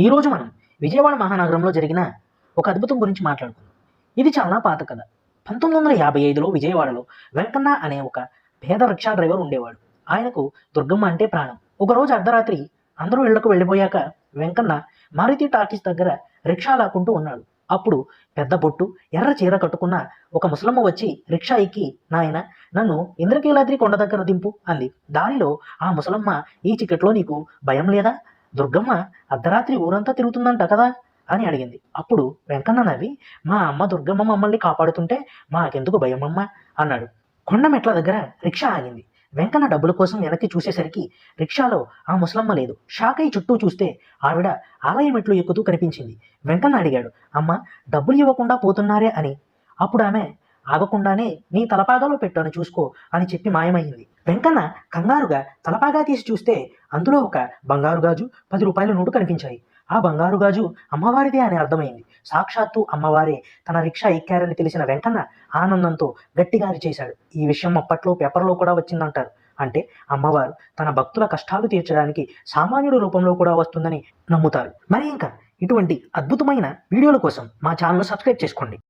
ఈరోజు మనం విజయవాడ మహానగరంలో జరిగిన ఒక అద్భుతం గురించి మాట్లాడుకుందాం. ఇది చాలా పాత కథ. పంతొమ్మిది వందల యాభై ఐదులో విజయవాడలో వెంకన్న అనే ఒక పేద రిక్షా డ్రైవర్ ఉండేవాడు. ఆయనకు దుర్గమ్మ అంటే ప్రాణం. ఒకరోజు అర్ధరాత్రి అందరూ ఇళ్ళకు వెళ్ళిపోయాక వెంకన్న మారుతి టాకీస్ దగ్గర రిక్షా లాక్కుంటూ ఉన్నాడు. అప్పుడు పెద్ద బొట్టు ఎర్ర చీర కట్టుకున్న ఒక ముసలమ్మ వచ్చి రిక్షా ఎక్కి నాయన నన్ను ఇంద్రకీలాద్రి కొండ దగ్గర దింపు అంది. దానిలో ఆ ముసలమ్మ ఈ చికెట్లో నీకు భయం లేదా? దుర్గమ్మ అర్ధరాత్రి ఊరంతా తిరుగుతుందంట కదా అని అడిగింది. అప్పుడు వెంకన్న నవ్వి మా అమ్మ దుర్గమ్మ మమ్మల్ని కాపాడుతుంటే మాకెందుకు భయం అమ్మ? అన్నాడు. కొండ మెట్ల దగ్గర రిక్షా ఆగింది. వెంకన్న డబ్బుల కోసం వెనక్కి చూసేసరికి రిక్షాలో ఆ ముసలమ్మ లేదు. షాకై చుట్టూ చూస్తే ఆవిడ ఆలయ మెట్లు ఎక్కుతూ కనిపించింది. వెంకన్న అడిగాడు అమ్మ డబ్బులు ఇవ్వకుండా పోతున్నారే అని. అప్పుడు ఆమె ఆగకుండానే నీ తలపాగాలో పెట్టాను చూసుకో అని చెప్పి మాయమైంది. వెంకన్న కంగారుగా తలపాగా తీసి చూస్తే అందులో ఒక బంగారు గాజు పది రూపాయల నోటు కనిపించాయి. ఆ బంగారు గాజు అమ్మవారిదే అని అర్థమైంది. సాక్షాత్తు అమ్మవారే తన రిక్షా ఎక్కారని తెలిసిన వెంకన్న ఆనందంతో గట్టిగా చేశాడు ఈ విషయం అప్పట్లో పేపర్లో కూడా వచ్చిందంటారు. అంటే అమ్మవారు తన భక్తుల కష్టాలు తీర్చడానికి సామాన్యుడు రూపంలో కూడా వస్తుందని నమ్ముతారు. మరి ఇంకా ఇటువంటి అద్భుతమైన వీడియోల కోసం మా ఛానల్ సబ్స్క్రైబ్ చేసుకోండి.